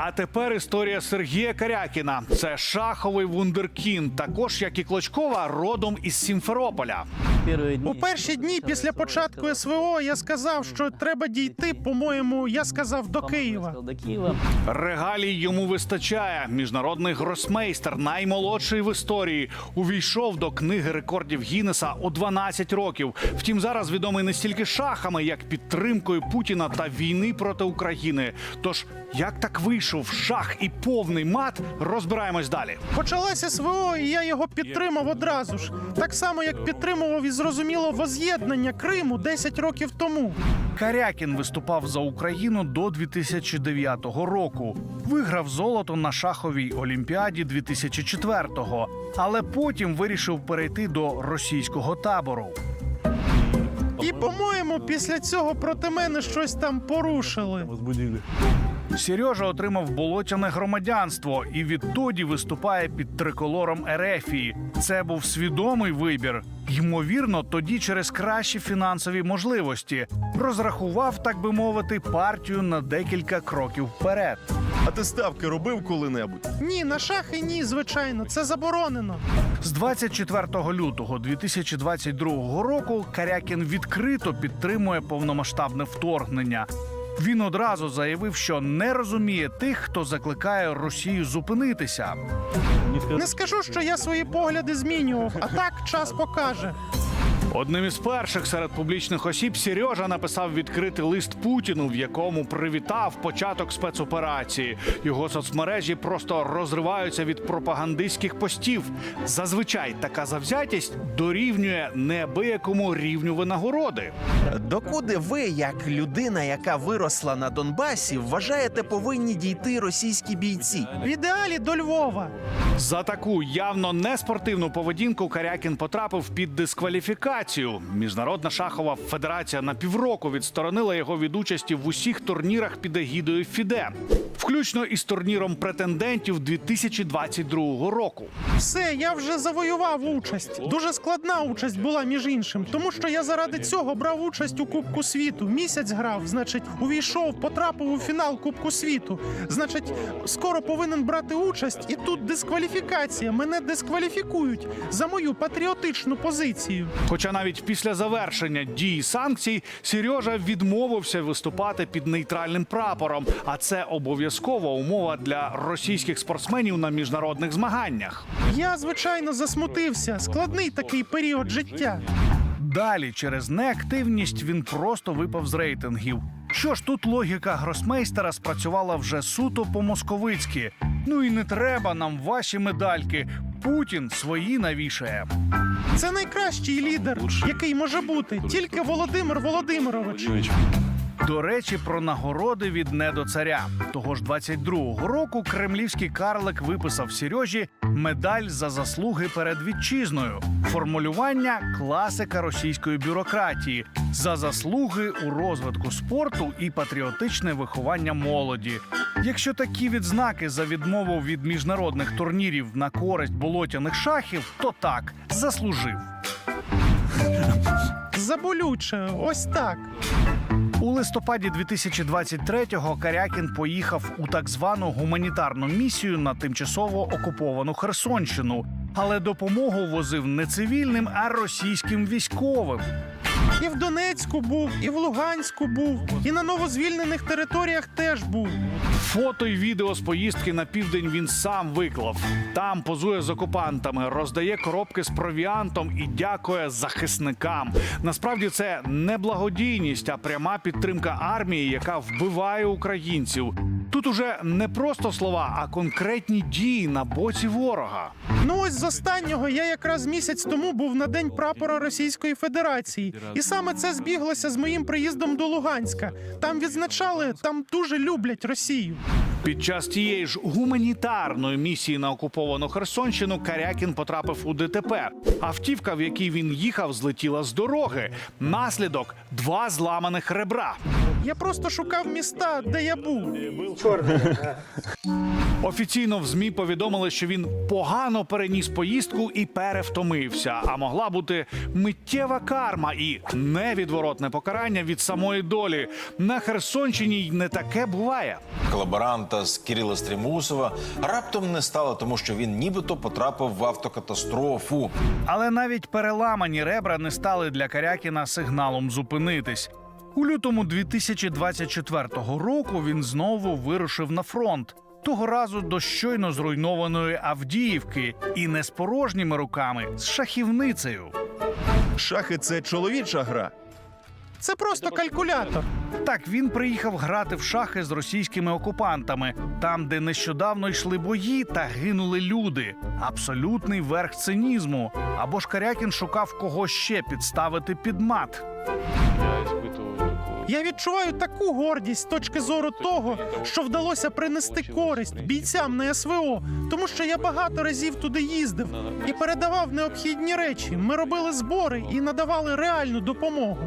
А тепер історія Сергія Карякіна. Це шаховий вундеркін, також як і Клочкова, родом із Сімферополя. У перші дні після початку СВО я сказав, що треба дійти. По-моєму, я сказав до Києва. Регалій йому вистачає. Міжнародний гросмейстер, наймолодший в історії, увійшов до книги рекордів Гіннеса у 12 років. Втім, зараз відомий не стільки шахами, як підтримкою Путіна та війни проти України. Тож як так вийшов шах і повний мат, розбираємось далі. Почалася СВО, і я його підтримав одразу ж. Так само, як підтримував і зрозуміло воз'єднання Криму 10 років тому. Карякін виступав за Україну до 2009 року. Виграв золото на шаховій олімпіаді 2004-го, але потім вирішив перейти до російського табору. І, по-моєму, після цього проти мене щось там порушили. Сережа отримав болотяне громадянство і відтоді виступає під триколором Ерефії. Це був свідомий вибір. Ймовірно, тоді через кращі фінансові можливості розрахував, так би мовити, партію на декілька кроків вперед. А ти ставки робив коли-небудь? Ні, на шахи ні, звичайно, це заборонено. З 24 лютого 2022 року Карякін відкрито підтримує повномасштабне вторгнення. Він одразу заявив, що не розуміє тих, хто закликає Росію зупинитися. Не скажу, що я свої погляди змінював, а так час покаже. Одним із перших серед публічних осіб Сережа написав відкритий лист Путіну, в якому привітав початок спецоперації. Його соцмережі просто розриваються від пропагандистських постів. Зазвичай така завзятість дорівнює неабиякому рівню винагороди. Докуди ви, як людина, яка виросла на Донбасі, вважаєте, повинні дійти російські бійці? В ідеалі до Львова. За таку явно неспортивну поведінку Карякін потрапив під дискваліфікацію. Міжнародна шахова федерація на півроку відсторонила його від участі в усіх турнірах під егідою ФІДЕ, включно із турніром претендентів 2022 року. Все, я вже завоював участь. Дуже складна участь була між іншим, тому що я заради цього брав участь у Кубку світу. Місяць грав, значить, увійшов, потрапив у фінал Кубку світу. Значить, скоро повинен брати участь, і тут дискваліфікація. Мене дискваліфікують за мою патріотичну позицію. Хоча навіть після завершення дії санкцій Сережа відмовився виступати під нейтральним прапором, а це обов'язкова умова для російських спортсменів на міжнародних змаганнях. Я, звичайно, засмутився. Складний такий період життя. Далі через неактивність він просто випав з рейтингів. Що ж тут логіка гросмейстера спрацювала вже суто по-московицьки. Ну і не треба нам ваші медальки. Путін свої навішає. Це найкращий лідер, який може бути, тільки Володимир Володимирович. До речі, про нагороди від недоцаря. Того ж 22-го року кремлівський карлик виписав Сережі медаль за заслуги перед вітчизною. Формулювання класика російської бюрократії за заслуги у розвитку спорту і патріотичне виховання молоді. Якщо такі відзнаки за відмову від міжнародних турнірів на користь болотяних шахів, то так заслужив. Заболюче, ось так. У листопаді 2023-го Карякін поїхав у так звану гуманітарну місію на тимчасово окуповану Херсонщину, але допомогу возив не цивільним, а російським військовим. І в Донецьку був, і в Луганську був, і на новозвільнених територіях теж був. Фото й відео з поїздки на південь він сам виклав. Там позує з окупантами, роздає коробки з провіантом і дякує захисникам. Насправді це не благодійність, а пряма підтримка армії, яка вбиває українців. Тут уже не просто слова, а конкретні дії на боці ворога. Ну ось з останнього я якраз місяць тому був на день прапора Російської Федерації, і саме це збіглося з моїм приїздом до Луганська. Там відзначали, там дуже люблять Росію. Під час тієї ж гуманітарної місії на окуповану Херсонщину Карякін потрапив у ДТП. Автівка, в якій він їхав, злетіла з дороги. Наслідок два зламаних ребра. Я просто шукав міста, де я був. Офіційно в змі повідомили, що він погано переніс поїздку і перевтомився. А могла бути миттєва карма і невідворотне покарання від самої долі. На Херсонщині й не таке буває. колаборант окупанта з Кирила Стрімусова раптом не стало, тому що він нібито потрапив в автокатастрофу. Але навіть переламані ребра не стали для Карякіна сигналом зупинитись. У лютому 2024 року він знову вирушив на фронт. Того разу до щойно зруйнованої Авдіївки і не з порожніми руками, з шахівницею. Шахи це чоловіча гра. Це просто калькулятор. Так він приїхав грати в шахи з російськими окупантами, там, де нещодавно йшли бої та гинули люди. Абсолютний верх цинізму. Або ж Карякін шукав кого ще підставити під мат. Я испытываю такую... Я відчуваю таку гордість з точки зору того, що вдалося принести користь бійцям на СВО, тому що я багато разів туди їздив і передавав необхідні речі. Ми робили збори і надавали реальну допомогу.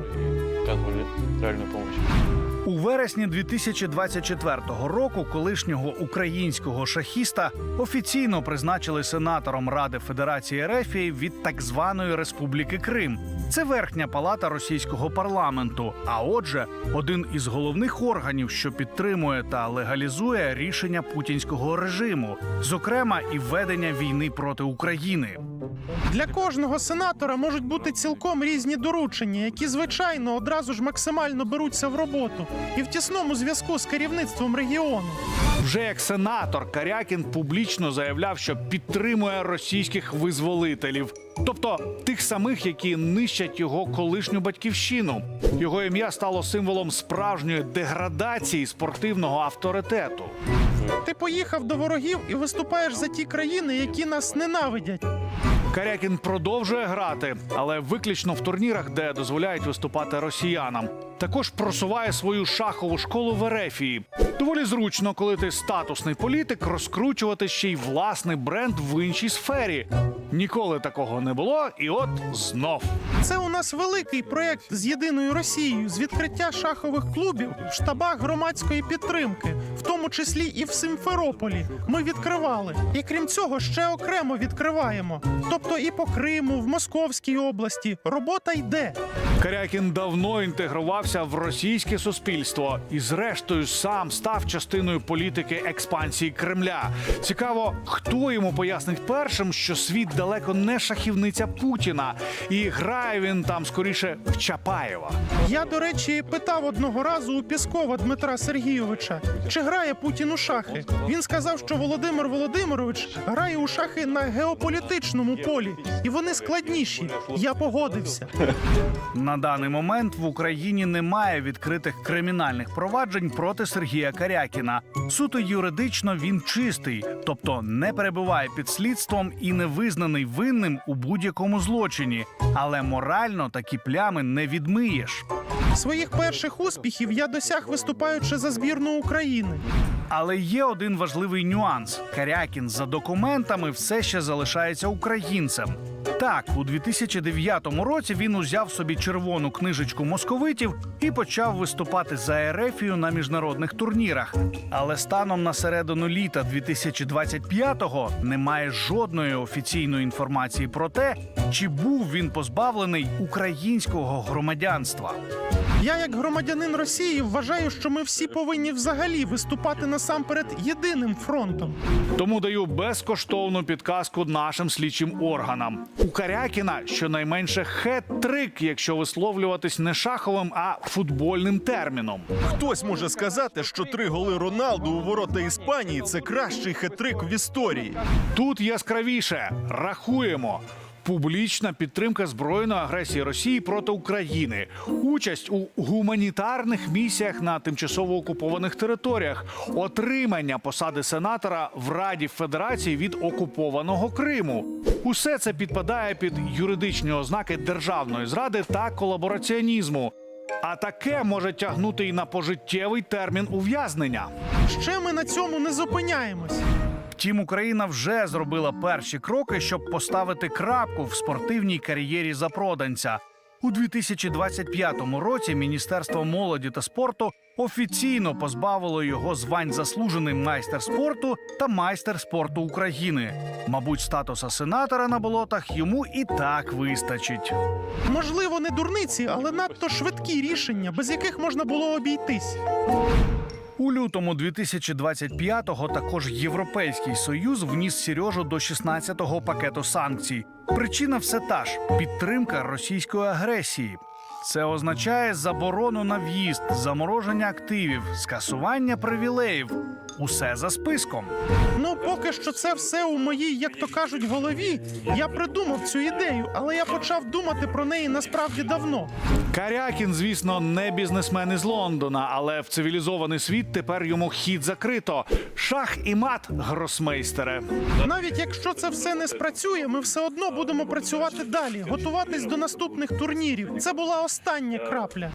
оказывали реальную помощь. У вересні 2024 року колишнього українського шахіста офіційно призначили сенатором Ради Федерації Ерефії від так званої Республіки Крим. Це верхня палата російського парламенту. А отже, один із головних органів, що підтримує та легалізує рішення путінського режиму, зокрема і введення війни проти України. Для кожного сенатора можуть бути цілком різні доручення, які звичайно одразу ж максимально беруться в роботу і в тісному зв'язку з керівництвом регіону. Вже як сенатор Карякін публічно заявляв, що підтримує російських визволителів, тобто тих самих, які нищать його колишню батьківщину. Його ім'я стало символом справжньої деградації спортивного авторитету. Ти поїхав до ворогів і виступаєш за ті країни, які нас ненавидять. Карякін продовжує грати, але виключно в турнірах, де дозволяють виступати росіянам. Також просуває свою шахову школу в Ерефії. Доволі зручно, коли ти статусний політик, розкручувати ще й власний бренд в іншій сфері. Ніколи такого не було, і от знов. Це у нас великий проєкт з єдиною Росією з відкриття шахових клубів в штабах громадської підтримки, в тому числі і в Симферополі. Ми відкривали. І крім цього, ще окремо відкриваємо. Тобто і по Криму, в Московській області. Робота йде. Карякін давно інтегрувався в російське суспільство і, зрештою, сам став частиною політики експансії Кремля. Цікаво, хто йому пояснить першим, що світ далеко не шахівниця Путіна, і грає він там скоріше в Чапаєва. Я, до речі, питав одного разу у Піскова Дмитра Сергійовича, чи грає Путін у шахи. Він сказав, що Володимир Володимирович грає у шахи на геополітичному полі, і вони складніші. Я погодився. На даний момент в Україні немає відкритих кримінальних проваджень проти Сергія Карякіна. Суто юридично він чистий, тобто не перебуває під слідством і не визнаний винним у будь-якому злочині. Але морально такі плями не відмиєш. Своїх перших успіхів я досяг виступаючи за збірну України. Але є один важливий нюанс: Карякін за документами все ще залишається українцем. Так, у 2009 році він узяв собі червону книжечку московитів і почав виступати за Ерефію на міжнародних турнірах. Але станом на середину літа 2025-го немає жодної офіційної інформації про те, чи був він позбавлений українського громадянства. Я, як громадянин Росії, вважаю, що ми всі повинні взагалі виступати насамперед єдиним фронтом. Тому даю безкоштовну підказку нашим слідчим органам. У Карякіна щонайменше хет-трик, якщо висловлюватись не шаховим, а футбольним терміном. Хтось може сказати, що три голи Роналду у ворота Іспанії це кращий хет-трик в історії. Тут яскравіше рахуємо. Публічна підтримка збройної агресії Росії проти України, участь у гуманітарних місіях на тимчасово окупованих територіях, отримання посади сенатора в Раді Федерації від окупованого Криму. Усе це підпадає під юридичні ознаки державної зради та колабораціонізму. А таке може тягнути й на пожиттєвий термін ув'язнення. Ще ми на цьому не зупиняємось. Втім, Україна вже зробила перші кроки, щоб поставити крапку в спортивній кар'єрі запроданця. У 2025 році Міністерство молоді та спорту офіційно позбавило його звань заслужений майстер спорту та майстер спорту України. Мабуть, статуса сенатора на болотах йому і так вистачить. Можливо, не дурниці, але надто швидкі рішення, без яких можна було обійтись. У лютому 2025-го також Європейський союз вніс Сережу до 16-го пакету санкцій. Причина все та ж підтримка російської агресії. Це означає заборону на в'їзд, замороження активів, скасування привілеїв. Усе за списком. Поки що це все у моїй, як то кажуть, голові. Я придумав цю ідею, але я почав думати про неї насправді давно. Карякін, звісно, не бізнесмен із Лондона, але в цивілізований світ тепер йому хід закрито. Шах і мат, гросмейстере. Навіть якщо це все не спрацює, ми все одно будемо працювати далі, готуватись до наступних турнірів. Це була остання крапля.